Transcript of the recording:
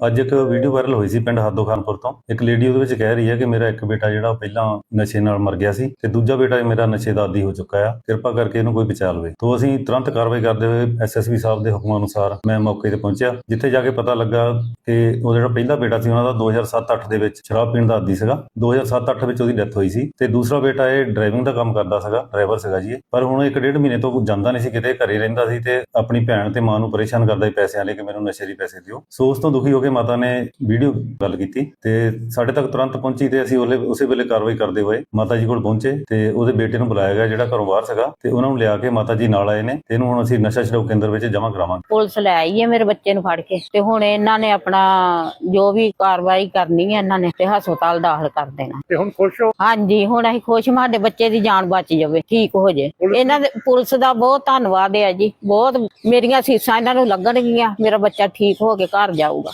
ਅੱਜ ਇੱਕ video viral ਹੋਈ ਸੀ ਪਿੰਡ ਹਾਦੋ ਖਾਨਪੁਰ ਤੋਂ। ਇੱਕ ਲੇਡੀ ਉਹਦੇ ਵਿੱਚ ਕਹਿ ਰਹੀ ਹੈ ਕਿ ਮੇਰਾ ਇੱਕ ਬੇਟਾ ਜਿਹੜਾ ਉਹ ਪਹਿਲਾਂ ਨਸ਼ੇ ਨਾਲ ਮਰ ਗਿਆ ਸੀ ਤੇ ਦੂਜਾ ਬੇਟਾ ਮੇਰਾ ਨਸ਼ੇ ਦਾ ਆਦੀ ਹੋ ਚੁੱਕਾ ਆ। ਕਿਰਪਾ ਕਰਕੇ ਇਹਨੂੰ ਕੋਈ ਬਚਾ ਲਵੇ। ਤੋਂ ਅਸੀਂ ਤੁਰੰਤ ਕਾਰਵਾਈ ਕਰਦੇ ਹੋਏ ਐਸਐਸਪੀ ਸਾਹਿਬ ਦੇ ਹੁਕਮਾਂ ਅਨੁਸਾਰ ਮੈਂ ਮੌਕੇ ਤੇ ਪਹੁੰਚਿਆ, ਜਿੱਥੇ ਜਾ ਕੇ ਪਤਾ ਲੱਗਾ ਕਿ ਉਹ ਜਿਹੜਾ ਪਹਿਲਾ ਬੇਟਾ ਸੀ ਉਹਨਾਂ ਦਾ 2007-8 ਦੇ ਵਿੱਚ ਸ਼ਰਾਬ ਪੀਣ ਦਾ ਆਦੀ ਸੀਗਾ। 2007-8 ਵਿੱਚ ਉਹਦੀ ਡੈਥ ਹੋਈ ਸੀ ਤੇ ਦੂਸਰਾ ਬੇਟਾ ਇਹ ਡਰਾਈਵਿੰਗ ਦਾ ਕੰਮ ਕਰਦਾ ਸੀਗਾ, ਡਰਾਈਵਰ ਸੀਗਾ ਜੀ ਪਰ ਹੁਣ ਇੱਕ ਡੇਢ ਮਹੀਨੇ ਤੋਂ ਜਾਂਦਾ ਨਹੀਂ ਸੀ, ਕਿਤੇ ਘਰੇ ਰਹਿੰਦਾ ਸੀ ਤੇ ਆਪਣੀ ਭੈਣ ਤੇ ਮਾਂ ਨੂੰ ਪਰੇਸ਼ਾਨ ਕਰਦਾ ਸੀ ਪੈਸਿਆਂ ਲਈ ਕਿ ਮੈਨੂੰ ਨਸ਼ੇ ਦੀ ਪੈਸੇ ਦਿਓ। ਸੋ ਉਸ ਤੋਂ ਦੁਖੀ ਹੋ ਕੇ ਮਾਤਾ ਨੇ ਵੀਡੀਓ ਗੱਲ ਕੀਤੀ ਤੇ ਸਾਡੇ ਤੱਕ ਤੁਰੰਤ ਪਹੁੰਚੀ ਤੇ ਅਸੀਂ ਉਹਲੇ ਉਸੇ ਵੇਲੇ ਕਾਰਵਾਈ ਕਰਦੇ ਹੋਏ ਮਾਤਾ ਜੀ ਕੋਲ ਪਹੁੰਚੇ ਤੇ ਉਹਦੇ ਬੇਟੇ ਨੂੰ ਬੁਲਾਇਆ ਗਿਆ ਜਿਹੜਾ ਘਰੋਂ ਬਾਹਰ ਸੀਗਾ ਤੇ ਉਹਨਾਂ ਨੂੰ ਲਿਆ ਕੇ ਮਾਤਾ ਜੀ ਨਾਲ ਆਏ ਨੇ ਤੇ ਇਹਨੂੰ ਹੁਣ ਅਸੀਂ ਨਸ਼ਾ ਛਡਾਊ ਕੇਂਦਰ ਵਿੱਚ ਜਮ੍ਹਾਂ ਕਰਾਵਾਂਗੇ। ਪੁਲਿਸ ਲੈ ਆਈ ਹੈ ਮੇਰੇ ਬੱਚੇ ਨੂੰ ਫੜ ਕੇ ਤੇ ਹੁਣ ਇਹਨਾਂ ਨੇ ਆਪਣਾ ਜੋ ਵੀ ਕਾਰਵਾਈ ਕਰਨੀ ਹੈ ਇਹਨਾਂ ਨੇ ਤੇ ਹਸਪਤਾਲ ਦਾਖਲ ਕਰ ਦੇਣਾ। ਤੇ ਹੁਣ ਖੁਸ਼ ਹੋ? ਹਾਂਜੀ ਹੁਣ ਅਸੀਂ ਖੁਸ਼ ਹਾਂ ਸਾਡੇ ਬੱਚੇ ਦੀ ਜਾਨ ਬਚ ਜਾਵੇ ਠੀਕ ਹੋ ਜੇ। ਇਹਨਾਂ ਦੇ ਪੁਲਿਸ ਦਾ ਬਹੁਤ ਧੰਨਵਾਦ ਹੈ ਜੀ ਬਹੁਤ ਮੇਰੀਆਂ ਸੀਸਾਂ ਇਹਨਾਂ ਨੂੰ ਲੱਗਣਗੀਆਂ ਮੇਰਾ ਬੱਚਾ ਠੀਕ ਹੋ ਕੇ ਘਰ ਜਾਊਗਾ।